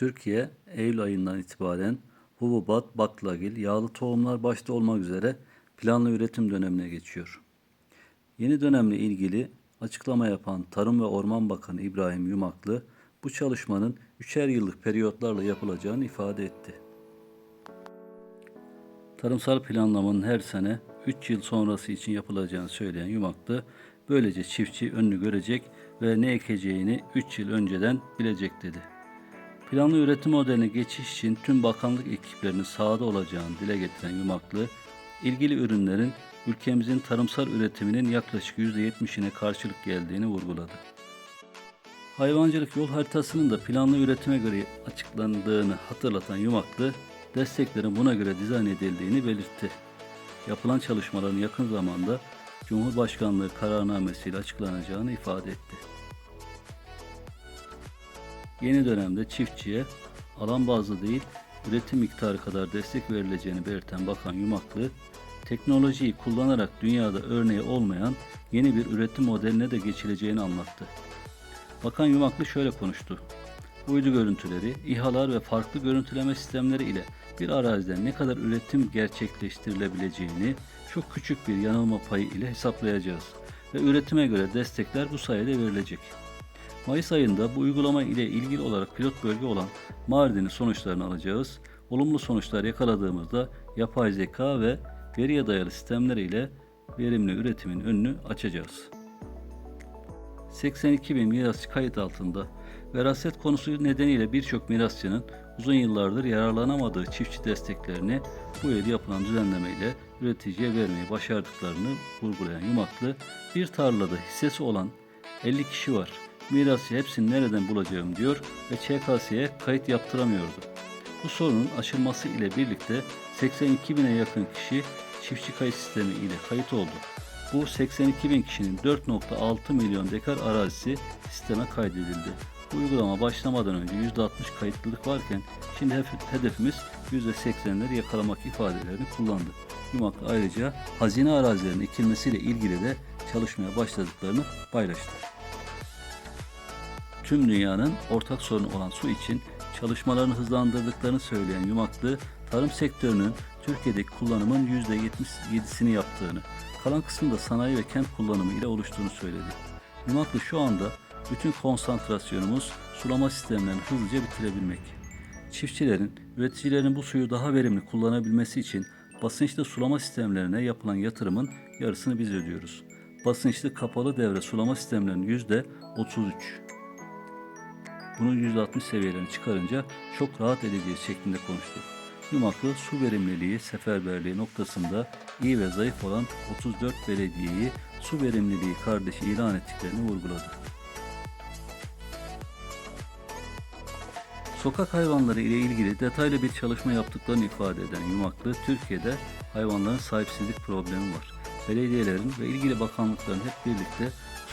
Türkiye, Eylül ayından itibaren hububat, baklagil, yağlı tohumlar başta olmak üzere planlı üretim dönemine geçiyor. Yeni dönemle ilgili açıklama yapan Tarım ve Orman Bakanı İbrahim Yumaklı, bu çalışmanın üçer yıllık periyotlarla yapılacağını ifade etti. Tarımsal planlamanın her sene 3 yıl sonrası için yapılacağını söyleyen Yumaklı, böylece çiftçi önünü görecek ve ne ekeceğini 3 yıl önceden bilecek dedi. Planlı üretim modeline geçiş için tüm bakanlık ekiplerinin sahada olacağını dile getiren Yumaklı, ilgili ürünlerin ülkemizin tarımsal üretiminin yaklaşık %70'ine karşılık geldiğini vurguladı. Hayvancılık yol haritasının da planlı üretime göre açıklandığını hatırlatan Yumaklı, desteklerin buna göre dizayn edildiğini belirtti. Yapılan çalışmaların yakın zamanda Cumhurbaşkanlığı kararnamesiyle açıklanacağını ifade etti. Yeni dönemde çiftçiye alan bazlı değil, üretim miktarı kadar destek verileceğini belirten Bakan Yumaklı, teknolojiyi kullanarak dünyada örneği olmayan yeni bir üretim modeline de geçileceğini anlattı. Bakan Yumaklı şöyle konuştu. Uydu görüntüleri, İHA'lar ve farklı görüntüleme sistemleri ile bir araziden ne kadar üretim gerçekleştirilebileceğini çok küçük bir yanılma payı ile hesaplayacağız ve üretime göre destekler bu sayede verilecek. Mayıs ayında bu uygulama ile ilgili olarak pilot bölge olan Mardin'in sonuçlarını alacağız. Olumlu sonuçlar yakaladığımızda yapay zeka ve veriye dayalı sistemler ile verimli üretimin önünü açacağız. 82 bin mirasçı kayıt altında. Veraset konusu nedeniyle birçok mirasçının uzun yıllardır yararlanamadığı çiftçi desteklerini bu yıl yapılan düzenlemeyle üreticiye vermeyi başardıklarını vurgulayan Yumaklı, bir tarlada hissesi olan 50 kişi var. Mirasçı hepsini nereden bulacağım diyor ve ÇKS'ye kayıt yaptıramıyordu. Bu sorunun aşılması ile birlikte 82 bine yakın kişi çiftçi kayıt sistemi ile kayıt oldu. Bu 82 bin kişinin 4.6 milyon dekar arazisi sisteme kaydedildi. Bu uygulama başlamadan önce %60 kayıtlılık varken şimdi hedefimiz %80'leri yakalamak ifadelerini kullandı. Yumak ayrıca hazine arazilerinin ekilmesiyle ilgili de çalışmaya başladıklarını paylaştı. Tüm dünyanın ortak sorunu olan su için çalışmalarını hızlandırdıklarını söyleyen Yumaklı, tarım sektörünün Türkiye'deki kullanımın %77'sini yaptığını, kalan kısmında sanayi ve kent kullanımı ile oluştuğunu söyledi. Yumaklı şu anda bütün konsantrasyonumuz sulama sistemlerini hızlıca bitirebilmek. Çiftçilerin, üreticilerin bu suyu daha verimli kullanabilmesi için basınçlı sulama sistemlerine yapılan yatırımın yarısını biz ödüyoruz. Basınçlı kapalı devre sulama sistemlerinin yüzde 33. Bunun %60 seviyelerini çıkarınca çok rahat edeceğiz şeklinde konuştu. Yumaklı su verimliliği seferberliği noktasında iyi ve zayıf olan 34 belediyeyi su verimliliği kardeşi ilan ettiklerini vurguladı. Sokak hayvanları ile ilgili detaylı bir çalışma yaptıklarını ifade eden Yumaklı, Türkiye'de hayvanların sahipsizlik problemi var. Belediyelerin ve ilgili bakanlıkların hep birlikte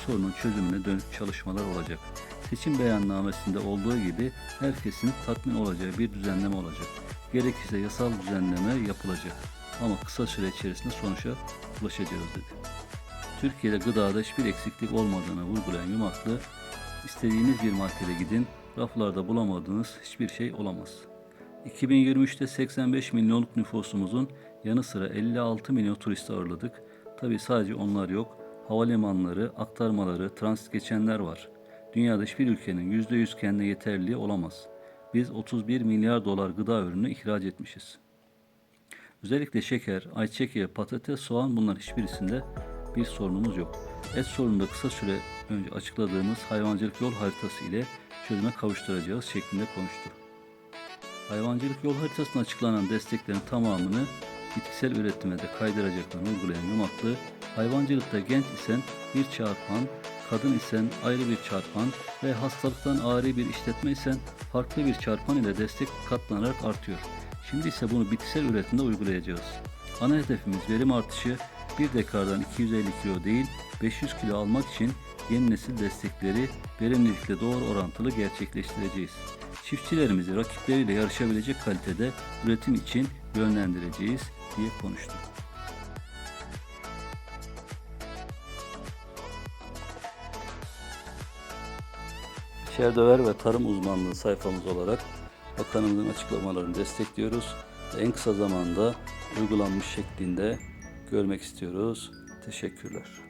sorunun çözümüne dönük çalışmalar olacak. Seçim beyannamesinde olduğu gibi herkesin tatmin olacağı bir düzenleme olacak. Gerekirse yasal düzenleme yapılacak. Ama kısa süre içerisinde sonuca ulaşacağız dedi. Türkiye'de gıdada hiçbir eksiklik olmadığını vurgulayan Yumaklı, istediğiniz bir markete gidin, raflarda bulamadığınız hiçbir şey olamaz. 2023'te 85 milyonluk nüfusumuzun yanı sıra 56 milyon turist ağırladık. Tabi sadece onlar yok. Havalimanları, aktarmaları, transit geçenler var. Dünyada hiçbir ülkenin %100 kendine yeterliliği olamaz. Biz 31 milyar dolar gıda ürünü ihraç etmişiz. Özellikle şeker, ayçiçek yağı, patates, soğan bunların hiçbirisinde bir sorunumuz yok. Et sorununda kısa süre önce açıkladığımız hayvancılık yol haritası ile çözüme kavuşturacağız şeklinde konuştu. Hayvancılık yol haritasında açıklanan desteklerin tamamını bitkisel üretime de kaydıracaklarını uygulayan Yumaklı, hayvancılıkta genç isen bir çarpan, kadın isen ayrı bir çarpan ve hastalıktan ağrı bir işletme isen farklı bir çarpan ile destek katlanarak artıyor. Şimdi ise bunu bitkisel üretimde uygulayacağız. Ana hedefimiz verim artışı bir dekardan 250 kilo değil 500 kilo almak için yeni nesil destekleri verimlilikle doğru orantılı gerçekleştireceğiz. Çiftçilerimizi rakipleriyle yarışabilecek kalitede üretim için yönlendireceğiz diye konuştu. Şerdöver ve tarım uzmanlığı sayfamız olarak Bakanımızın açıklamalarını destekliyoruz. En kısa zamanda uygulanmış şeklinde görmek istiyoruz. Teşekkürler.